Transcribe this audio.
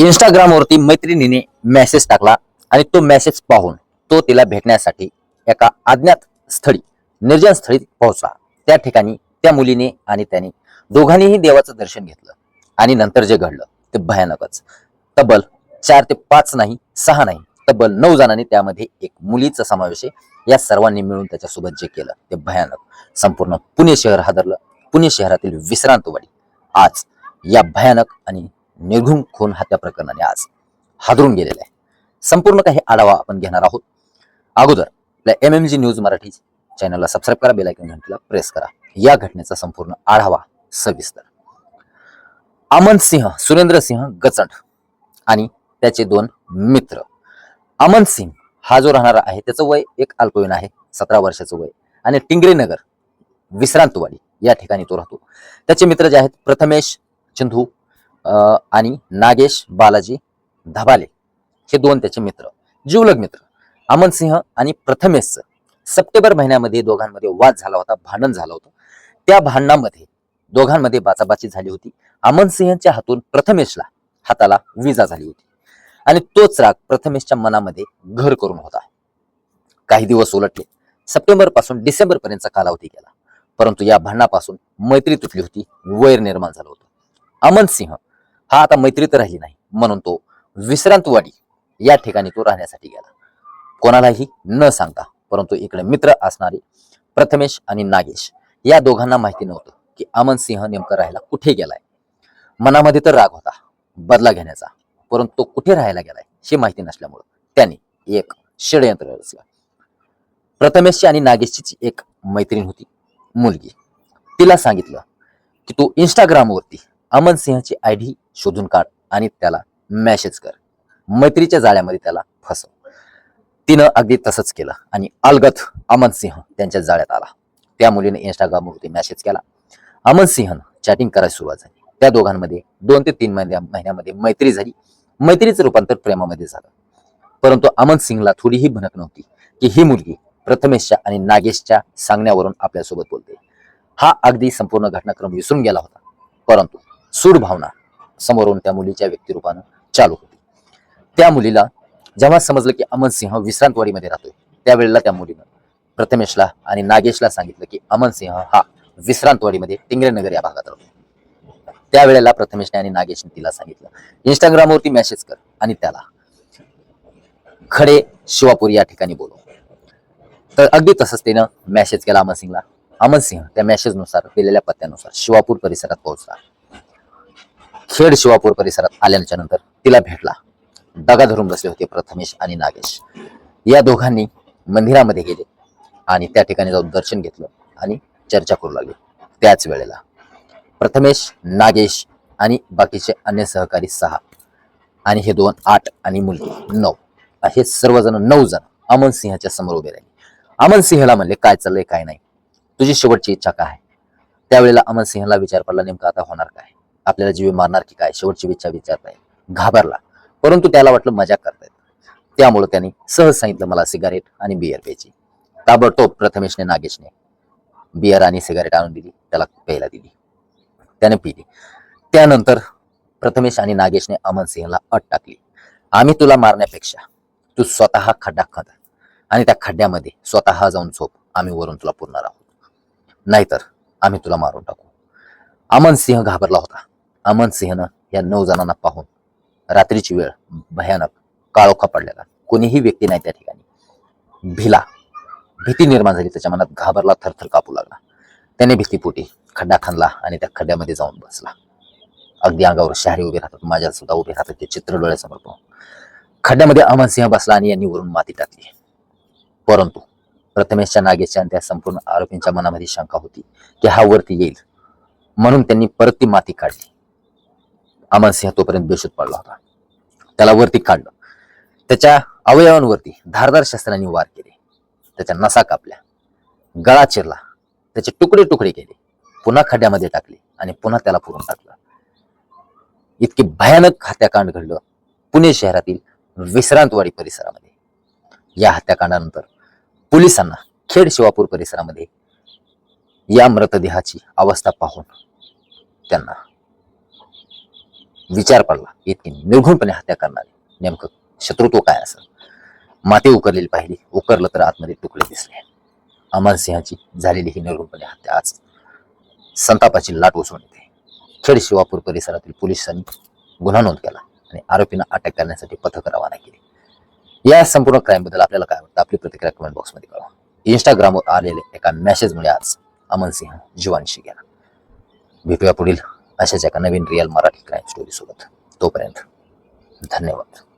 इंस्टाग्रामवरती मैत्रिणीने मेसेज टाकला आणि तो मेसेज पाहून तो तिला भेटण्यासाठी एका अज्ञात स्थळी निर्जन स्थळी पोहोचला. त्या ठिकाणी त्या मुलीने आणि त्याने दोघांनीही देवाचं दर्शन घेतलं आणि नंतर जे घडलं ते भयानकच. तब्बल चार ते पाच नाही सहा नाही तब्बल नऊ जणांनी त्यामध्ये एक मुलीचा समावेश आहे. या सर्वांनी मिळून त्याच्यासोबत जे केलं ते भयानक. संपूर्ण पुणे शहर हादरलं. पुणे शहरातील विश्रांतवाडी आज या भयानक आणि निर्घुम खून हत्या प्रकरणाने आज हादरून गेलेलं आहे. संपूर्ण काही आढावा आपण घेणार आहोत. अगोदर आपल्या M M G news Marathi चॅनलला सबस्क्राईब करा बेलायकन घंटीला प्रेस करा. या घटनेचा संपूर्ण आढावा सविस्तर. अमन सिंह सुरेंद्र सिंह गचंड आणि त्याचे दोन मित्र. अमन सिंह हा जो राहणारा आहे त्याचं वय एक अल्पवयीन आहे सतरा वर्षाचं वय. आणि टिंगरेनगर विश्रांतवाडी या ठिकाणी तो राहतो. त्याचे मित्र जे आहेत प्रथमेश चंदू आणि नागेश बालाजी धबाले. हे दोन त्याचे मित्र. जीवलग मित्र. अमन सिंह आणि प्रथमेशचं सप्टेंबर महिन्यामध्ये दोघांमध्ये वाद झाला होता भांडण झालं होतं. त्या भांडणामध्ये दोघांमध्ये बाचाबाची झाली होती. अमन सिंहच्या हातून प्रथमेशला हाताला विजा झाली होती. आणि तोच राग प्रथमेशच्या मनामध्ये घर करून होता. काही दिवस उलटले सप्टेंबरपासून डिसेंबर पर्यंतचा कालावधी गेला. परंतु या भांडणापासून मैत्री तुटली होती वैर निर्माण झालं होतं. अमन सिंह हा आता मैत्री तर राहिली नाही. म्हणून तो विश्रांतवाडी या ठिकाणी तो राहण्यासाठी गेला. कोणालाही न सांगता परंतु इकडे मित्र असणारे प्रथमेश आणि नागेश या दोघांना माहिती नव्हतं की अमन सिंह नेमकं राहायला कुठे गेलाय. मनामध्ये तर राग होता बदला घेण्याचा परंतु तो कुठे राहायला गेलाय हे माहिती नसल्यामुळं त्याने एक षडयंत्र रचलं. प्रथमेशची आणि नागेशचीच एक मैत्रीण होती मुलगी. तिला सांगितलं की तू इंस्टाग्रामवरती अमन सिंहची आय डी शोधून काढ आणि त्याला मॅसेज कर. मैत्रीच्या जाळ्यामध्ये त्याला फसव. तिनं अगदी तसंच केलं आणि अलगत अमन सिंह त्यांच्या जाळ्यात आला. त्या मुलीने इंस्टाग्रामवरती मेसेज केला. अमन सिंहनं चॅटिंग करायला सुरुवात झाली. त्या दोघांमध्ये दोन ते तीन महिन्या महिन्यामध्ये मैत्री झाली. मैत्रीचं रूपांतर प्रेमामध्ये झालं. परंतु अमन सिंगला थोडीही भनक नव्हती की ही मुलगी प्रथमेशच्या आणि नागेशच्या सांगण्यावरून आपल्यासोबत बोलते. हा अगदी संपूर्ण घटनाक्रम विसरून गेला होता. परंतु सूड भावना समोरून त्या मुलीच्या व्यक्तिरूपानं चालू होती. त्या मुलीला जेव्हा समजलं की अमन सिंह विश्रांतवाडीमध्ये राहतोय त्यावेळेला त्या मुलीनं प्रथमेशला आणि नागेशला सांगितलं की अमन सिंह हा विश्रांतवाडीमध्ये टिंगरेनगर या भागात राहतो त्यावेळेला प्रथमेशने आणि नागेशने तिला सांगितलं इंस्टाग्रामवरती मेसेज कर आणि त्याला खडे शिवापूर या ठिकाणी बोलव. तर अगदी तसंच तिनं मेसेज केला अमन सिंगला. अमन सिंह त्या मेसेजनुसार दिलेल्या पत्त्यानुसार शिवापूर परिसरात पोहोचला. खेड शिवापूर परिसरात आल्याच्यानंतर तिला भेटला. दगा धरून बसले होते प्रथमेश आणि नागेश. या दोघांनी मंदिरामध्ये गेले आणि त्या ठिकाणी जाऊन दर्शन घेतलं आणि चर्चा करू लागले. त्याच वेळेला प्रथमेश नागेश आणि बाकीचे अन्य सहकारी सहा आणि हे दोन आठ आणि मुलगी नऊ हे सर्वजण नऊ जण अमन सिंहाच्या समोर उभे राहिले. अमन सिंहला म्हणले काय चाललंय काय नाही? तुझी शेवटची इच्छा काय आहे? त्यावेळेला अमन सिंहला विचार पडला नेमकं आता होणार काय? आपल्याला जीवे मारणार की काय? शेवटची इच्छा नाही. घाबरला. परंतु त्याला वाटलं मजा करतायत. त्यामुळे त्यांनी सहज सांगितलं मला सिगारेट आणि बियर प्यायची. ताबडतोब प्रथमेशने नागेशने बियर आणि सिगारेट आणून दिली. त्याला प्यायला दिली. त्याने पिली. त्यानंतर प्रथमेश आणि नागेशने अमन सिंहला अट टाकली. आम्ही तुला मारण्यापेक्षा तू स्वतः खड्डा खद आणि त्या खड्ड्यामध्ये स्वतः जाऊन झोप. आम्ही वरून तुला पुरणार आहोत. नाहीतर आम्ही तुला मारून टाकू. अमन सिंह घाबरला होता. अमन सिंहनं या नऊ जणांना पाहून रात्रीची वेळ भयानक काळोखा पडलेला. कोणीही व्यक्ती नाही त्या ठिकाणी. भिला. भीती निर्माण झाली. त्याच्या मनात घाबरला थरथर कापू लागला. त्याने भीतीपोटी खड्डा खणला आणि त्या खड्ड्यामध्ये जाऊन बसला. अगदी अंगावर शहरी उभे राहतात. माझ्या सुद्धा उभे राहतात ते चित्र डोळ्यासमोर पाहून. खड्ड्यामध्ये अमन सिंह बसला आणि यांनी वरून माती टाकली. परंतु प्रथमेशच्या नागेशच्या आणि त्या संपूर्ण आरोपींच्या मनामध्ये शंका होती की हा वरती येईल. म्हणून त्यांनी परत ती माती काढली. अमन सिंह तोपर्यंत बेशुद्ध पडला होता. त्याला वरती काढलं. त्याच्या अवयवांवरती धारदार शस्त्रांनी वार केले. त्याच्या नसा कापल्या. गळा चिरला. त्याचे तुकडे तुकडे केले. पुन्हा खड्ड्यामध्ये टाकले आणि पुन्हा त्याला पुरून टाकलं. इतके भयानक हत्याकांड घडलं पुणे शहरातील विश्रांतवाडी परिसरामध्ये. या हत्याकांडानंतर पोलिसांना खेड शिवापूर परिसरामध्ये या मृतदेहाची अवस्था पाहून त्यांना विचार पडला. इतकी निर्घुणपणे हत्या करणारे. नेमकं शत्रुत्व काय असं माती उकरलेली पाहिली. उकरलं तर आतमध्ये तुकडे दिसले. अमर सिंहाची झालेली ही निर्घुणपणे हत्या आज संतापाची लाट उसळून येते. खेड शिवापूर परिसरातील पोलिसांनी गुन्हा नोंद केला आणि आरोपींना अटक करण्यासाठी पथक रवाना केली. या संपूर्ण क्राईमबद्दल आपल्याला काय वाटतं? आपली प्रतिक्रिया कमेंट बॉक्समध्ये कळवा. इंस्टाग्रामवर आलेले एका मेसेजमुळे आज अमन सिंह जीवांशी गेला. भेटूया पुढील अशाच एका नवीन रिअल मराठी क्राईम स्टोरी सोबत. तोपर्यंत धन्यवाद.